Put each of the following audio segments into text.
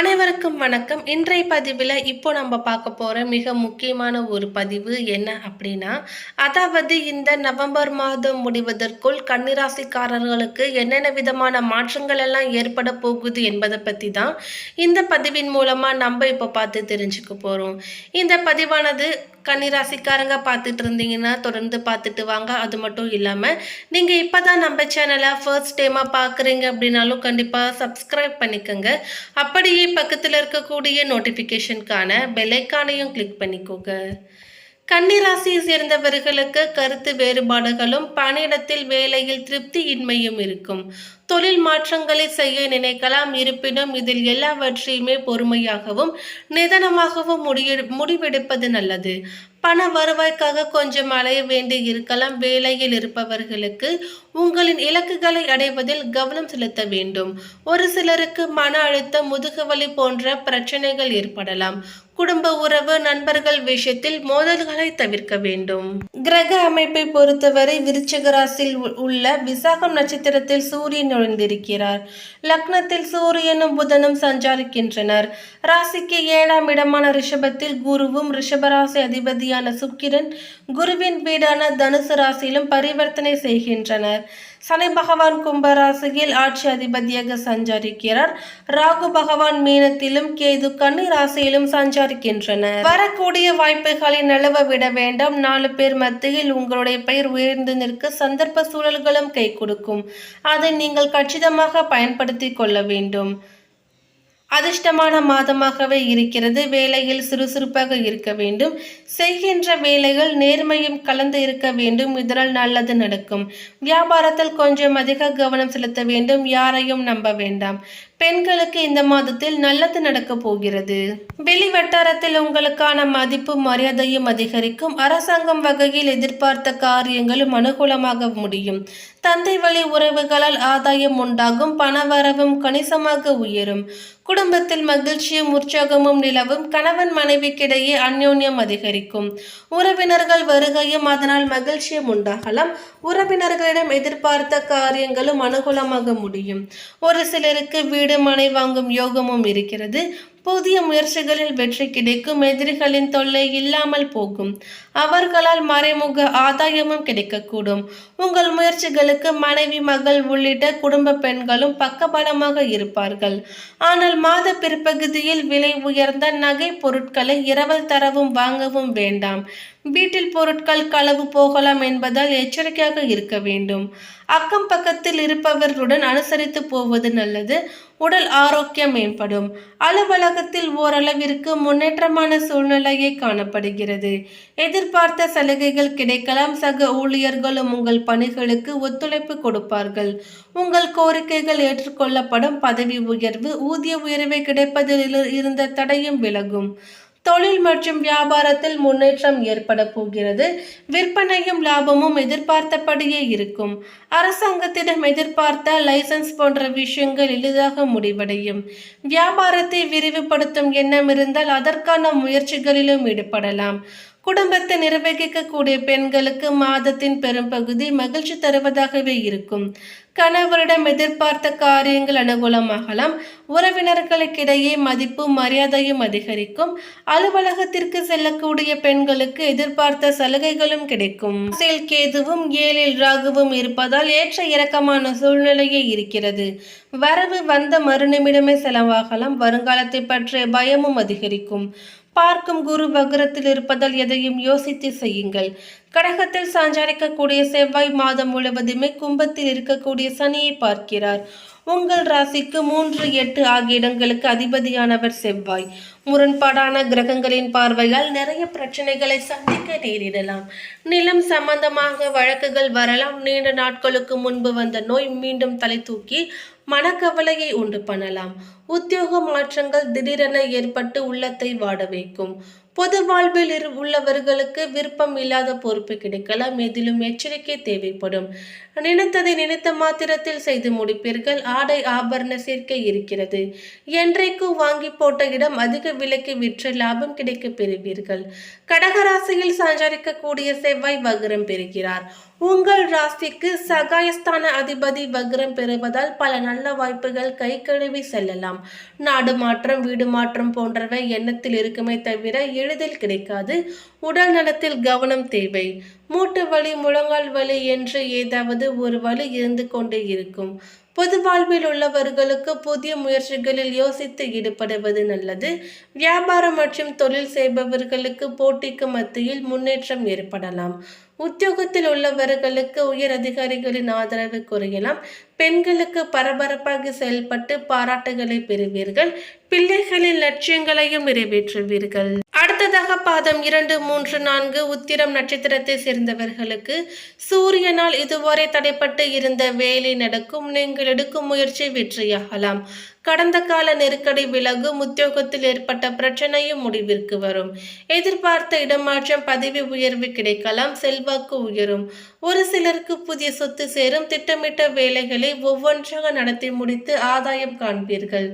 அனைவருக்கும் வணக்கம். இன்றைய பதிவில் இப்போ நம்ம பார்க்க போகிற மிக முக்கியமான ஒரு பதிவு என்ன அப்படின்னா அதாவது இந்த நவம்பர் மாதம் முடிவதற்குள் கன்னிராசிக்காரர்களுக்கு என்னென்ன விதமான மாற்றங்கள் எல்லாம் ஏற்பட போகுது என்பதை பற்றி தான் இந்த பதிவின் மூலமாக நம்ம இப்போ பார்த்து தெரிஞ்சுக்க போகிறோம் இந்த பதிவானது கன்னிராசிக்காரங்க பார்த்துட்டு இருந்தீங்கன்னா தொடர்ந்து பார்த்துட்டு வாங்க. அது மட்டும் இல்லாமல் நீங்கள் இப்போ தான் நம்ம சேனலை ஃபர்ஸ்ட் டைமாக பார்க்குறீங்க அப்படின்னாலும் கண்டிப்பாக சப்ஸ்கிரைப் பண்ணிக்கோங்க. அப்படியே பக்கத்தில் இருக்கக்கூடிய நோட்டிஃபிகேஷனுக்கான பெல்லைக்கானையும் கிளிக் பண்ணிக்கோங்க. கன்னிராசியை சேர்ந்தவர்களுக்கு கருத்து வேறுபாடுகளும் பணியிடத்தில் வேலையில் திருப்தியின்மையும் இருக்கும். தொழில் மாற்றங்களை செய்ய நினைக்கலாம் இருப்பினும் இதில் எல்லாவற்றையுமே பொறுமையாகவும் நிதானமாகவும் முடிய முடிவெடுப்பது நல்லது. பண வருவாய்க்காக கொஞ்சம் அலைய வேண்டி இருக்கலாம். வேலையில் இருப்பவர்களுக்கு உங்களின் இலக்குகளை அடைவதில் கவனம் செலுத்த வேண்டும். ஒரு சிலருக்கு மன அழுத்தம் முதுகுவலி போன்ற பிரச்சனைகள் ஏற்படலாம். குடும்ப உறவு நண்பர்கள் விஷயத்தில் மோதல்களை தவிர்க்க வேண்டும். கிரக அமைப்பை பொறுத்தவரை விருச்சிக ராசியில் உ- உள்ள விசாகம் நட்சத்திரத்தில் சூரியன் நுழைந்திருக்கிறார். லக்னத்தில் சூரியனும் புதனும் சஞ்சாரிக்கின்றனர். ராசிக்கு ஏழாம் இடமான ரிஷபத்தில் குருவும் ரிஷபராசி அதிபதி அதிபதியான சுக்கிரன் குருவின் வீடான தனுசு ராசியிலும் பரிவர்த்தனை செய்கின்றனர். சனி பகவான் கும்பராசியில் ஆட்சி அதிபதியாக சஞ்சரிக்கிறார். ராகு பகவான் மீனத்திலும் கேது கன்னி ராசியிலும் சஞ்சரிக்கின்றனர். வரக்கூடிய வாய்ப்புகளை நிலவ விட வேண்டாம். நாலு பேர் மத்தியில் உங்களுடைய பெயர் உயர்ந்து நிற்க சந்தர்ப்ப சூழல்களும் கை கொடுக்கும். அதை நீங்கள் கச்சிதமாக பயன்படுத்தி கொள்ள வேண்டும். அதிர்ஷ்டமான மாதமாகவே இருக்கிறது. வேலையில் சுறுசுறுப்பாக இருக்க வேண்டும். செய்கின்ற வேலைகள் நேர்மையும் கலந்து இருக்க வேண்டும். இதனால் நல்லது நடக்கும். வியாபாரத்தில் கொஞ்சம் அதிக கவனம் செலுத்த வேண்டும். யாரையும் நம்ப வேண்டாம். பெண்களுக்கு இந்த மாதத்தில் நல்லது நடக்க போகிறது. வெளி வட்டாரத்தில் உங்களுக்கான மதிப்பு மரியாதையும் அதிகரிக்கும். அரசாங்கம் வகையில் எதிர்பார்த்த காரியங்களும் அனுகூலமாக முடியும். தந்தை வழி உறவுகளால் ஆதாயம் உண்டாகும். பணவரவும் கணிசமாக உயரும். குடும்பத்தில் மகிழ்ச்சியும் உற்சாகமும் நிலவும். கணவன் மனைவிக்கிடையே அந்யோன்யம் அதிகரிக்கும். உறவினர்கள் வருகையும் அதனால் மகிழ்ச்சியும் உண்டாகலாம். உறவினர்களிடம் எதிர்பார்த்த காரியங்களும் அனுகூலமாக முடியும். ஒரு சிலருக்கு வீடு மனை வாங்கும் யோகமும் இருக்கிறது. புதிய முயற்சிகளில் வெற்றி கிடைக்கும் எதிரிகளின் தொல்லை இல்லாமல் போகும். அவர்களால் மறைமுக ஆதாயமும் கிடைக்கக்கூடும். உங்கள் முயற்சிகளுக்கு மனைவி மகள் உள்ளிட்ட குடும்ப பெண்களும் பக்கபலமாக இருப்பார்கள். ஆனால் மாத பிற்பகுதியில் விலை உயர்ந்த நகை பொருட்களை இரவல் தரவும் வாங்கவும் வேண்டாம். வீட்டில் பொருட்கள் களவு போகலாம் என்பதால் எச்சரிக்கையாக இருக்க வேண்டும். அக்கம் பக்கத்தில் இருப்பவர்களுடன் அனுசரித்து போவது நல்லது. உடல் ஆரோக்கியம் மேம்படும். அலுவலகத்தில் ஓரளவிற்கு முன்னேற்றமான சூழ்நிலையே காணப்படுகிறது. எதிர்பார்த்த சலுகைகள் கிடைக்கலாம். சக ஊழியர்களும் உங்கள் பணிகளுக்கு ஒத்துழைப்பு கொடுப்பார்கள். உங்கள் கோரிக்கைகள் ஏற்றுக்கொள்ளப்படும். பதவி உயர்வு ஊதிய உயர்வை கிடைப்பதில் இருந்த தடையும் விலகும். தொழில் மற்றும் வியாபாரத்தில் முன்னேற்றம் ஏற்பட போகிறது. விற்பனையும் லாபமும் எதிர்பார்த்தபடியே இருக்கும். அரசாங்கத்திடம் எதிர்பார்த்த லைசன்ஸ் போன்ற விஷயங்கள் எளிதாக முடிவடையும். வியாபாரத்தை விரிவுபடுத்தும் எண்ணம் இருந்தால் அதற்கான முயற்சிகளிலும் ஈடுபடலாம். குடும்பத்தை நிர்வகிக்கக்கூடிய பெண்களுக்கு மாதத்தின் பெரும்பகுதி மகிழ்ச்சி தருவதாகவே இருக்கும். கணவரிடம் எதிர்பார்த்த காரியங்கள் அனுகூலமாகலாம். உறவினர்களுக்கிடையே மதிப்பும் மரியாதையும் அதிகரிக்கும். அலுவலகத்திற்கு செல்லக்கூடிய பெண்களுக்கு எதிர்பார்த்த சலுகைகளும் கிடைக்கும். ராசியில் கேதுவும் ஏழில் ராகுவும் இருப்பதால் ஏற்ற இறக்கமான சூழ்நிலையே இருக்கிறது. வரவு வந்த மறுநிமிடமே செலவாகலாம். வருங்காலத்தை பற்றிய பயமும் அதிகரிக்கும். பார்க்கும் குரு வக்ரத்தில் இருப்பதால் எதையும் யோசித்து செய்யுங்கள். கடகத்தில் சஞ்சரிக்கக்கூடிய செவ்வாய் மாதம் முழுவதுமே கும்பத்தில் இருக்கக்கூடிய சனியை பார்க்கிறார். உங்கள் ராசிக்கு மூன்று எட்டு ஆகிய இடங்களுக்கு அதிபதியானவர் செவ்வாய். முரண்பாடான கிரகங்களின் பார்வையால் நிறைய பிரச்சனைகளை சந்திக்க நேரிடலாம். நிலம் சம்பந்தமாக வழக்குகள் வரலாம். நீண்ட நாட்களுக்கு முன்பு வந்த நோய் மீண்டும் தலை தூக்கி மனக்கவலையை உண்டு பண்ணலாம். உத்தியோக மாற்றங்கள் திடீரென ஏற்பட்டு உள்ளத்தை வாட வைக்கும். பொது வாழ்வில் உள்ளவர்களுக்கு விருப்பம் இல்லாத பொறுப்பு கிடைக்கலாம். எதிலும் எச்சரிக்கை தேவைப்படும். நினைத்ததை நினைத்த மாத்திரத்தில் செய்து முடிப்பீர்கள். ஆடை ஆபரண சேர்க்கை இருக்கிறது. என்றைக்கு வாங்கி போட்ட இடம் அதிக விலைக்கு விற்று லாபம் கிடைக்க பெறுவீர்கள். கடகராசியில் சஞ்சரிக்கக்கூடிய செவ்வாய் வக்ரம் பெறுகிறார். உங்கள் ராசிக்கு சகாயஸ்தான அதிபதி வக்ரம் பெறுவதால் பல நல்ல வாய்ப்புகள் கை கழுவி செல்லலாம். நாடு மாற்றம் வீடு மாற்றம் போன்றவை எண்ணத்தில் இருக்குமே தவிர எளிதில் கிடைக்காது. உடல் நலத்தில் கவனம் தேவை. மூட்டு வலி முழங்கால் வலி என்று ஏதாவது ஒரு வலி இருந்து கொண்டே இருக்கும். பொது வாழ்வில் உள்ளவர்களுக்கு புதிய முயற்சிகளில் யோசித்து ஈடுபடுவது நல்லது. வியாபாரம் மற்றும் தொழில் செய்பவர்களுக்கு போட்டிக்கு மத்தியில் முன்னேற்றம் ஏற்படலாம். உத்தியோகத்தில் உள்ளவர்களுக்கு உயர் அதிகாரிகளின் ஆதரவு குறையலாம். பெண்களுக்கு பரபரப்பாக செயல்பட்டு பாராட்டுகளை பெறுவீர்கள். பிள்ளைகளின் லட்சியங்களையும் நிறைவேற்றுவீர்கள். அடுத்ததாக பாதம் இரண்டு மூன்று நான்கு உத்திரம் நட்சத்திரத்தை சேர்ந்தவர்களுக்கு சூரியனால் இதுவரை தடைப்பட்டு இருந்த வேலை நடக்கும். நீங்கள் எடுக்கும் முயற்சி வெற்றியாகலாம். கடந்த கால நெருக்கடி விலகும் உத்தியோகத்தில் ஏற்பட்ட பிரச்சனையும் முடிவிற்கு வரும். எதிர்பார்த்த இடமாற்றம் பதவி உயர்வு கிடைக்கலாம் செல்வாக்கு உயரும். ஒரு சிலருக்கு புதிய சொத்து சேரும். திட்டமிட்ட வேலைகளை ஒவ்வொன்றாக நடத்தி முடித்து ஆதாயம் காண்பீர்கள்.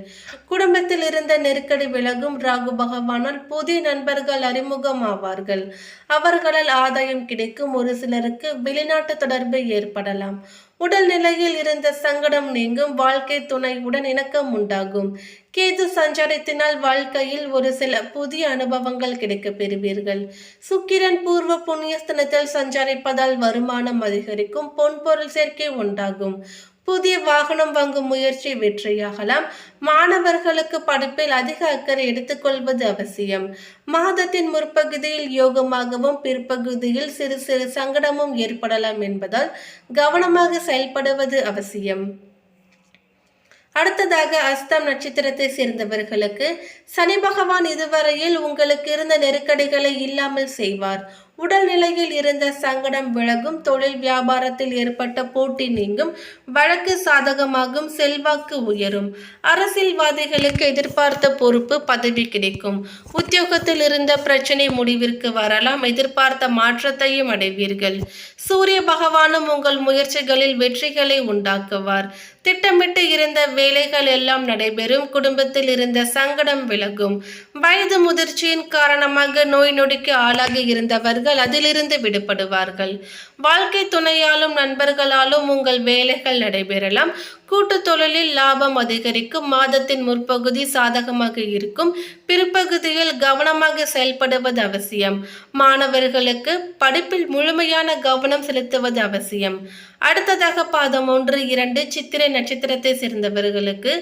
குடும்பத்தில் இருந்த நெருக்கடி விலகும் ராகு பகவானால் புதிய நண்பர்கள் அறிமுகம் ஆவார்கள் அவர்களால் ஆதாயம் கிடைக்கும். ஒரு சிலருக்கு வெளிநாட்டு தொடர்பு ஏற்படலாம். உடல் நிலையில் இருந்த சங்கடம் நீங்கும் வாழ்க்கை துணையுடன் இணக்கம் உண்டாகும். கேது சஞ்சாரத்தினால் வாழ்க்கையில் ஒரு சில புதிய அனுபவங்கள் கிடைக்கப் பெறுவீர்கள். சுக்கிரன் பூர்வ புண்ணியஸ்தனத்தில் சஞ்சரிப்பதால் வருமானம் அதிகரிக்கும் பொன்பொருள் சேர்க்கை உண்டாகும். புதிய வாகனம் வாங்கும் முயற்சி வெற்றியாகலாம். மாணவர்களுக்கு படிப்பில் அதிக அக்கறை எடுத்துக்கொள்வது அவசியம். மாதத்தின் முற்பகுதியில் யோகமாகவும் பிற்பகுதியில் சிறு சிறு சங்கடமும் ஏற்படலாம் என்பதால் கவனமாக செயல்படுவது அவசியம். அடுத்ததாக அஸ்தம் நட்சத்திரத்தை சேர்ந்தவர்களுக்கு சனி பகவான் இதுவரையில் உங்களுக்கு இருந்த நெருக்கடிகளை இல்லாமல் செய்வார். உடல்நிலையில் இருந்த சங்கடம் விலகும் தொழில் வியாபாரத்தில் ஏற்பட்ட போட்டி நீங்கும் வழக்கு சாதகமாகும் செல்வாக்கு உயரும். அரசியல்வாதிகளுக்கு எதிர்பார்த்த பொறுப்பு பதவி கிடைக்கும். உத்தியோகத்தில் இருந்த பிரச்சனை முடிவிற்கு வரலாம் எதிர்பார்த்த மாற்றத்தையும் அடைவீர்கள். சூரிய பகவானும் உங்கள் முயற்சிகளில் வெற்றிகளை உண்டாக்குவார். திட்டமிட்டு இருந்த வேலைகள் எல்லாம் நடைபெறும். குடும்பத்தில் இருந்த சங்கடம் விலகும். வயது முதிர்ச்சியின் காரணமாக நோய் நொடிக்கு ஆளாகி இருந்தவர்கள் அதிலிருந்து விடுபடுவார்கள். வாழ்க்கை துணையாலும் நண்பர்களாலும் உங்கள் வேலைகள் நடைபெறலாம். கூட்டு தொழிலில் லாபம் அதிகரிக்கும் மாதத்தின் முற்பகுதி சாதகமாக இருக்கும் பிற்பகுதியில் கவனமாக செயல்படுவது அவசியம். மாணவர்களுக்கு படிப்பில் முழுமையான கவனம் செலுத்துவது அவசியம். அடுத்ததாக பாதம் ஒன்று இரண்டு சித்திரை நட்சத்திரத்தை சேர்ந்தவர்களுக்கு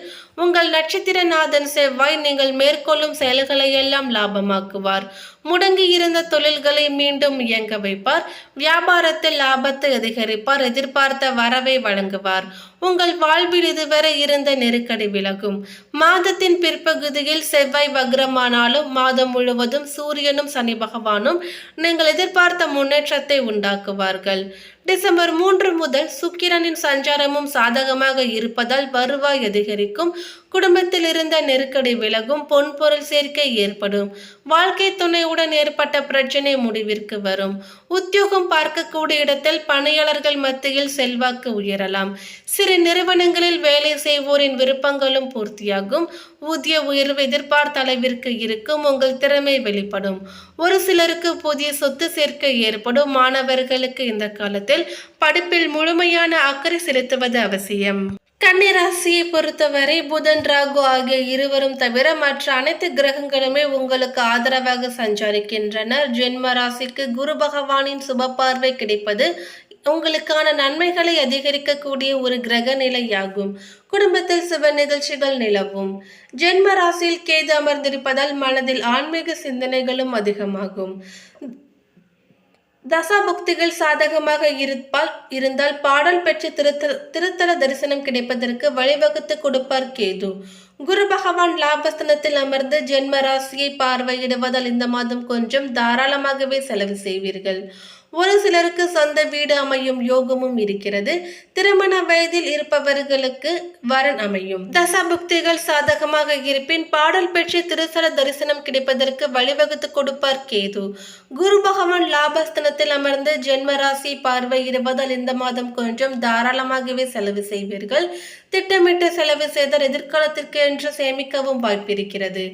உங்கள் நட்சத்திரநாதன் செவ்வாய் நீங்கள் மேற்கொள்ளும் செயல்களை எல்லாம் லாபமாக்குவார். முடங்கி இருந்த தொழில்களை மீண்டும் இயங்க வைப்பார். வியாபாரத்தில் லாபத்தை அதிகரிப்பார். எதிர்பார்த்த வரவை வழங்குவார். உங்கள் வாழ்வில் இதுவரை இருந்த நெருக்கடி விலகும். மாதத்தின் பிற்பகுதியில் செவ்வாய் வக்ரமானாலும் மாதம் முழுவதும் சூரியனும் சனி பகவானும் நீங்கள் எதிர்பார்த்த முன்னேற்றத்தை உண்டாக்குவார்கள். டிசம்பர் மூன்று முதல் சுக்கிரனின் சஞ்சாரமும் சாதகமாக இருப்பதால் வருவாய் அதிகரிக்கும். குடும்பத்தில் இருந்த நெருக்கடி விலகும் பொன்பொருள் சேர்க்கை ஏற்படும். வாழ்க்கை துணையுடன் ஏற்பட்ட பிரச்சனை முடிவிற்கு வரும். உத்தியோகம் பார்க்கக்கூடிய இடத்தில் பணியாளர்கள் மத்தியில் செல்வாக்கு உயரலாம். சிறு நிறுவனங்களில் வேலை செய்வோரின் விருப்பங்களும் பூர்த்தியாகும். ஊதிய உயர்வு எதிர்பார்த்த அளவிற்கு இருக்கும். உங்கள் திறமை வெளிப்படும். ஒரு சிலருக்கு புதிய சொத்து சேர்க்கை ஏற்படும். மாணவர்களுக்கு இந்த காலத்தில் படிப்பில் முழுமையான அக்கறை செலுத்துவது அவசியம். கன்னிராசியை பொறுத்தவரை புதன் ராகு ஆகிய இருவரும் தவிர மற்ற அனைத்து கிரகங்களுமே உங்களுக்கு ஆதரவாக சஞ்சரிக்கின்றனர். ஜென்ம ராசிக்கு குரு பகவானின் சுப பார்வை கிடைப்பது உங்களுக்கான நன்மைகளை அதிகரிக்கக்கூடிய ஒரு கிரக நிலையாகும். குடும்பத்தில் சுப நிகழ்ச்சிகள் நிலவும். ஜென்ம ராசியில் கேது அமர்ந்திருப்பதால் மனதில் ஆன்மீக சிந்தனைகளும் அதிகமாகும். தசாபுக்திகள் சாதகமாக இருப்பால் இருந்தால் பாடல் பெற்று திருத்த திருத்தல தரிசனம் கிடைப்பதற்கு வழிவகுத்து கொடுப்பார் கேது. குரு பகவான் லாபஸ்தனத்தில் அமர்ந்து ஜென்ம ராசியை பார்வையிடுவதால் இந்த மாதம் கொஞ்சம் தாராளமாகவே செலவு செய்வீர்கள். ஒரு சிலருக்கு சொந்த வீடு அமையும் யோகமும் இருக்கிறது. திருமண வயதில் இருப்பவர்களுக்கு வரன் அமையும். தசாபுக்திகள் சாதகமாக இருப்பின் பாடல் பெற்று திருசல தரிசனம் கிடைப்பதற்கு வழிவகுத்து கொடுப்பார் கேது. குரு பகவான் லாபஸ்தனத்தில் அமர்ந்து ஜென்ம ராசி இருப்பதால் இந்த மாதம் கொஞ்சம் தாராளமாகவே செலவு செய்வீர்கள். திட்டமிட்டு செலவு செய்தால் எதிர்காலத்திற்கு என்று சேமிக்கவும் வாய்ப்பிருக்கிறது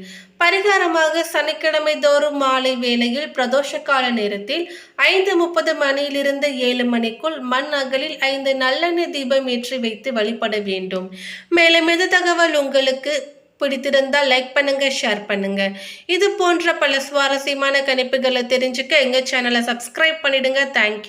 பரிகாரமாக சனிக்கிழமை தோறும் மாலை வேளையில் பிரதோஷ கால நேரத்தில் ஐந்து முப்பது மணியிலிருந்து ஏழு மணிக்குள் மண் அகலில் ஐந்து நல்லெண்ணெய் தீபம் ஏற்றி வைத்து வழிபட வேண்டும். மேலும் எது தகவல் உங்களுக்கு பிடித்திருந்தால் லைக் பண்ணுங்க ஷேர் பண்ணுங்க. இது போன்ற பல சுவாரஸ்யமான கணிப்புகளை தெரிஞ்சுக்க எங்கள் சேனலை சப்ஸ்கிரைப் பண்ணிடுங்க. தேங்க்யூ